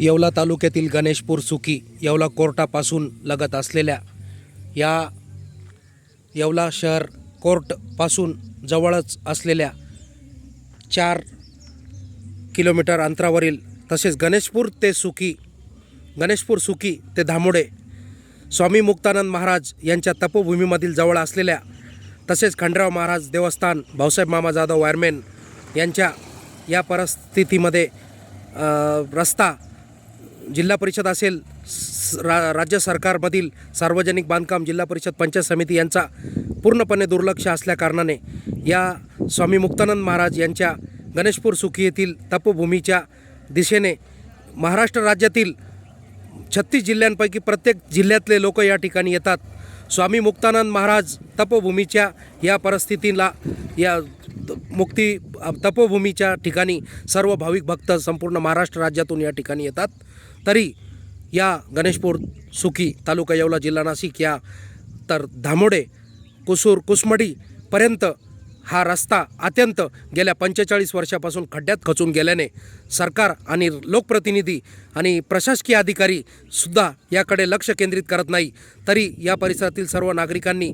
येवला तालुक्यातील गणेशपूर सुकी येवला कोर्टापासून लगत असलेल्या या येवला शहर कोर्टपासून जवळच असलेल्या चार किलोमीटर अंतरावरील तसेच गणेशपूर ते सुकी गणेशपूर सुकी ते धामोडे स्वामी मुक्तानंद महाराज यांच्या तपोभूमीमधील जवळ असलेल्या तसेच खंडराव महाराज देवस्थान भाऊसाहेब मामा जाधव वायरमेन यांच्या या परिस्थितीमध्ये रस्ता जिल्हा परिषद असेल स- रा राज्य सरकारमधील सार्वजनिक बांधकाम जिल्हा परिषद पंचायत समिती यांचा पूर्णपणे दुर्लक्ष असल्याकारणाने या स्वामी मुक्तानंद महाराज यांच्या गणेशपूर सुखी येथील तपोभूमीच्या दिशेने महाराष्ट्र राज्यातील छत्तीस जिल्ह्यांपैकी प्रत्येक जिल्ह्यातले लोक या ठिकाणी येतात. स्वामी मुक्तानंद महाराज तपोभूमीच्या या परिस्थितीला या मुक्ती तपोभूमीच्या ठिकाणी सर्व भाविक भक्त संपूर्ण महाराष्ट्र राज्यातून या ठिकाणी येतात. तरी या गणेशपूर सुखी तालुका येवला जिल्हा नाशिक या तर धामोडे कुसूर कुसमडीपर्यंत हा रस्ता अत्यंत गेल्या पंचेचाळीस वर्षापासून खड्ड्यात खचून गेल्याने सरकार आणि लोकप्रतिनिधी आणि प्रशासकीय अधिकारी सुद्धा याकडे लक्ष केंद्रित करत नाही. तरी या परिसरातील सर्व नागरिकांनी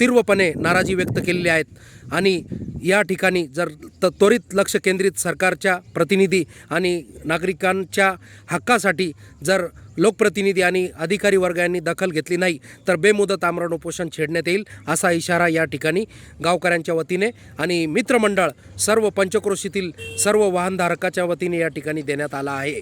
तीव्रपणे नाराजी व्यक्त केलेली आहेत आणि या ठिकाणी जर त त्वरित लक्ष केंद्रित सरकारच्या प्रतिनिधी आणि नागरिकांच्या हक्कासाठी जर लोकप्रतिनिधी आणि अधिकारी वर्ग यांनी दखल घेतली नाही तर बेमुदत आमरण उपोषण छेडण्यात येईल असा इशारा या ठिकाणी गावकऱ्यांच्या वतीने आणि मित्रमंडळ सर्व पंचक्रोशीतील सर्व वाहनधारकाच्या वतीने या ठिकाणी देण्यात आला आहे.